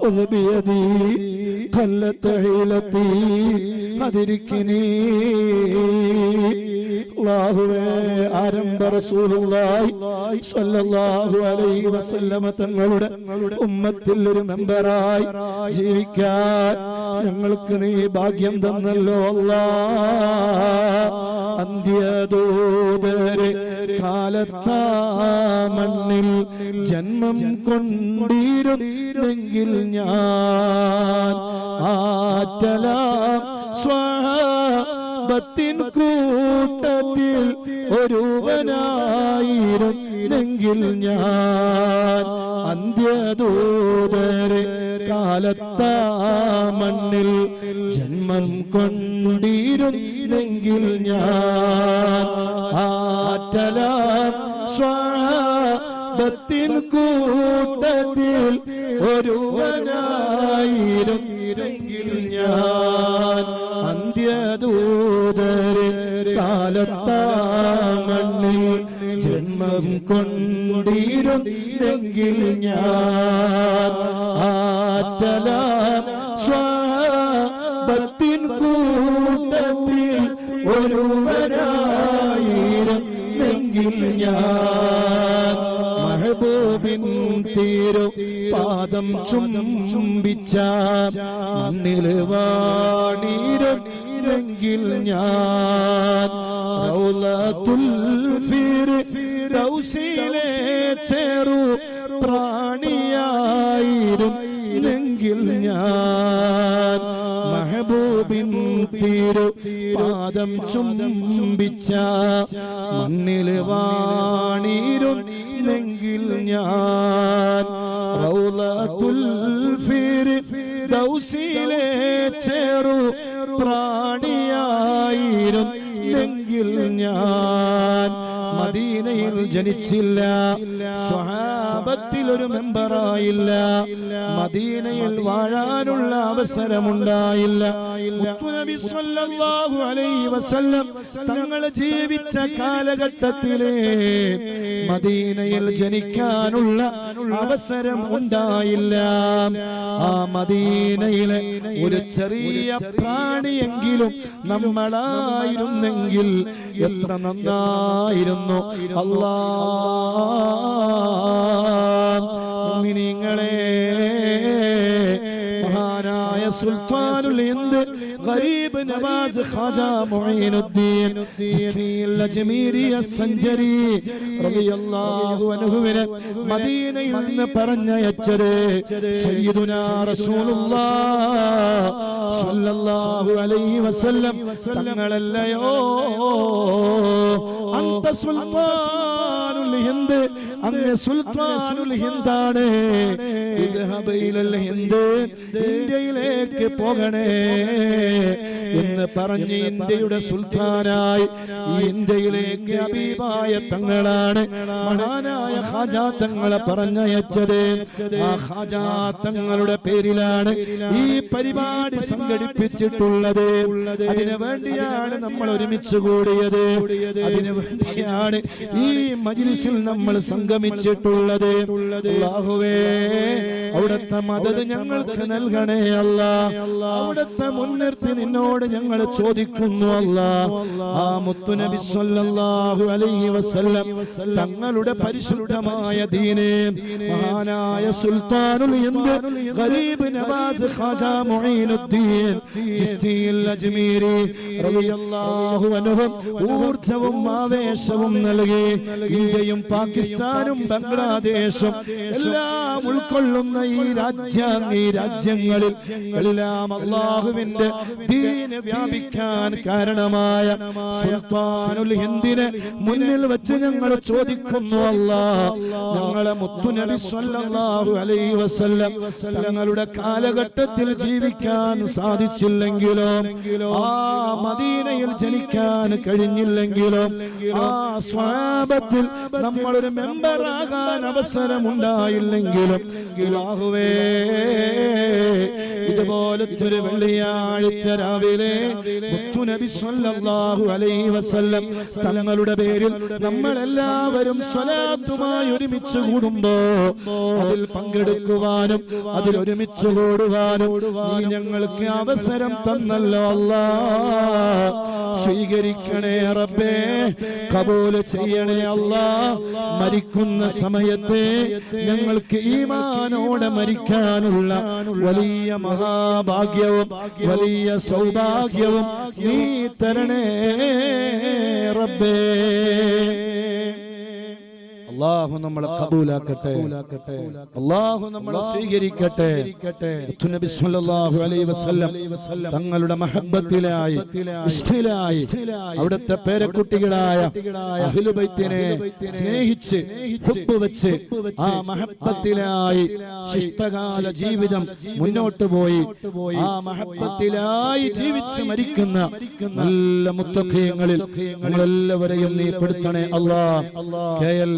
خذ بيدي قلت حيلتي അതിരിക്കനീ അല്ലാഹുവേ ആരംഭ റസൂലുള്ളാഹി സ്വല്ലല്ലാഹു അലൈഹി വസല്ലമ തങ്ങളുടെ ഉമ്മത്തിൽ ഒരു മെമ്പറായി ജീവിക്കാൻ ഞങ്ങൾക്ക് നീ ഭാഗ്യം തന്നല്ലോ അല്ലാ അന്ത്യദൂതരെ കാലത്താ മണ്ണിൽ ജന്മം കൊണ്ടിരുന്നെങ്കിൽ ഞാൻ ആറ്റലാം സ്വഹാബത്തിൻ കൂട്ടത്തിൽ ഒരുവനായിരുന്നെങ്കിൽ ഞാൻ അന്ത്യദൂതരെ കാലത്താ മണ്ണിൽ ജന്മം കൊണ്ടിരുന്നെങ്കിൽ ഞാൻ ആറ്റലാം സ്വഹാബത്തിൻ കൂട്ടത്തിൽ ഒരുവനായിരുന്നെങ്കിൽ ഞാൻ അന്ത്യദൂതരെ കാലത്താ മണ്ണിൽ ജന്മം കൊണ്ടിരുന്നെങ്കിൽ ഞാൻ ആറ്റലാം സ്വത്തിൻ കൂട്ടത്തിൽ ഒരുവരായിരുന്നെങ്കിൽ ഞാൻ തീരു പാദം ചുംബിച്ച മണ്ണിൽ വാണിരുന്നെങ്കിൽ ഞാൻ റൗലത്തുൽ ഫിർദൗസിലെ ചെറു ഞാൻ മഹബൂബിൻ തീരു പാദം ചുംബിച്ച മണ്ണിൽ വാണിരുന്നെങ്കിൽ ഞാൻ റൗലത്തുൽ ഫിർദൗസിലെ ചെറു പ്രാണിയായിരുന്നെങ്കിൽ ഞാൻ മദീനയിൽ ജനിച്ചില്ല. സ്വഹാബത്തിൽ ഒരു മെമ്പറായില്ല. മദീനയിൽ വാഴാനുള്ള അവസരമുണ്ടായില്ല. തങ്ങൾ ജീവിച്ച കാലഘട്ടത്തിലെ മദീനയിൽ ജനിക്കാനുള്ള അവസരം ഉണ്ടായില്ല. ആ മദീനയിലെ ഒരു ചെറിയ പ്രാണിയെങ്കിലും നമ്മളായിരുന്നെങ്കിൽ എത്ര നന്നായിരുന്നു. അല്ലാ മുഅ്മിനീങ്ങളെ മഹാനായ സുൽത്താനുൽ ഹിന്ദ് ഗരീബ് നവാസ് ഖാജ മുഈനുദ്ദീൻ ജിസ്തിയിൽ അജ്മീരി അസ്സഞ്ചരി റളിയല്ലാഹു അൻഹുവിനെ മദീനയിൽ നിന്ന് പറഞ്ഞയച്ചത് സയ്യിദുനാ റസൂലുള്ളാഹ് സ്വല്ലല്ലാഹു അലൈഹി വസല്ലം തങ്ങളല്ലയോ അന്ത സുൽത്താനുൽ ഹിന്ദ്. അങ്ങ് സുൽത്താനുൽ ഹിന്ദാണ്. ഇദ്ഹബ് ഹിന്ദ് ഇന്ത്യയിലേക്ക് പോകണേ എന്ന് പറഞ്ഞ് ഇന്ത്യയുടെ സുൽത്താനായി ഇന്ത്യയിലേക്ക് അബീബായ തങ്ങളാണ്. മഹാനായ ഖാജാ തങ്ങളെ പറഞ്ഞയച്ചത്. ആ ഖാജാ തങ്ങളുടെ പേരിലാണ് ഈ പരിപാടി സംഘടിപ്പിച്ചിട്ടുള്ളത്. അതിനു വേണ്ടിയാണ് നമ്മൾ ഒരുമിച്ച് കൂടിയത്. അതിനു വേണ്ടിയാണ് ഈ മജ്ലിസിൽ നമ്മൾ സംഗമിച്ചിട്ടുള്ളത്. അല്ലാഹുവേ അവിടുത്തെ മദത് ഞങ്ങൾക്ക് നൽകണേ അല്ല. അവിടുത്തെ മുൻനിർത്തി നിന്നോട് ഞങ്ങൾ ചോദിക്കുന്നു അല്ല. ആ മുത്തുനബി സല്ലല്ലാഹു അലൈഹി വസല്ലം തങ്ങളുടെ പരിശുദ്ധമായ ദീനെ മഹാനായ സുൽത്താനുൽ ഹിന്ദ് ഗരീബ് നവാസ് ഖാജ മുഈനുദ്ദീൻ ചിസ്തിയിൽ അജ്മീരി റളിയല്ലാഹു അൻഹു ഊർജവും ആവേശവും നൽകി. ഇന്ത്യയും പാകിസ്ഥാനും ബംഗ്ലാദേശും എല്ലാം ഉൾക്കൊള്ളുന്ന ഈ രാജ്യം ഈ രാജ്യങ്ങളിൽ എല്ലാം അള്ളാഹുവിന്റെ ദീന് വ്യാപിക്കാൻ കാരണമായ സുൽത്താനുൽ ഹിന്ദിനെ മുന്നിൽ വെച്ച് ഞങ്ങൾ ചോദിക്കുന്നു അല്ലാ ഞങ്ങളെ മുത്തുനബി സ്വല്ലല്ലാഹു അലൈഹി വസല്ലം തങ്ങളുടെ കാലഘട്ടത്തിൽ ജീവിക്കാൻ സാധിച്ചില്ലെങ്കിലും ആ മദീനയിൽ ജനിക്കാൻ കഴിഞ്ഞില്ലെങ്കിലോ ആ സ്വാപത്തിൽ നമ്മളൊരു മെമ്പറാകാൻ അവസരമുണ്ടായില്ലെങ്കിലും ഇത് ഇതുപോലത്തെ ഒരു വെള്ളിയാഴ്ച രാവിലെ സല്ലല്ലാഹു അലൈഹി വസല്ലം തങ്ങളുടെ പേരിൽ നമ്മളെല്ലാവരും സ്വലാത്തുമായി ഒരുമിച്ച് കൂടുമ്പോ അതിൽ പങ്കെടുക്കുവാനും അതിൽ ഒരുമിച്ച് കൂടുവാനും നീ ഞങ്ങൾക്ക് അവസരം തന്നല്ലോ അല്ലാ സ്വീകരിക്കണേ റബ്ബേ. കബൂൽ ചെയ്യണേ അല്ലാ. മരിക്കുന്ന സമയത്ത് ഞങ്ങൾക്ക് ഈമാനോടെ മരിക്കാനുള്ള വലിയ മഹാഭാഗ്യവും വലിയ സൗഭാഗ്യവും നീ തരണേ റബ്ബേ. അള്ളാഹു നമ്മളെ കബൂലാക്കട്ടെ. അള്ളാഹു നമ്മളെ സ്വീകരിക്കട്ടെ. നബി സല്ലല്ലാഹു അലൈഹി വസല്ലം തങ്ങളുടെ മഹബത്തിലായി ഇഷ്ടിലായി അവിടുത്തെ പേരക്കുട്ടികളായ അഹ്ലു ബൈത്തിനെ സ്നേഹിച്ച് ഹുബ്ബ് വെച്ച് ആ മഹബ്ബത്തിലായി ശിഷ്ടകാല ജീവിതം മുന്നോട്ട് പോയി. ആ മഹബ്ബത്തിലായി ജീവിച്ച് മരിക്കുന്ന നല്ല മുത്തഖീങ്ങളിൽ നമ്മളെല്ലാവരെയും നീ പെടുത്തണേ അല്ലാ കെ എൽ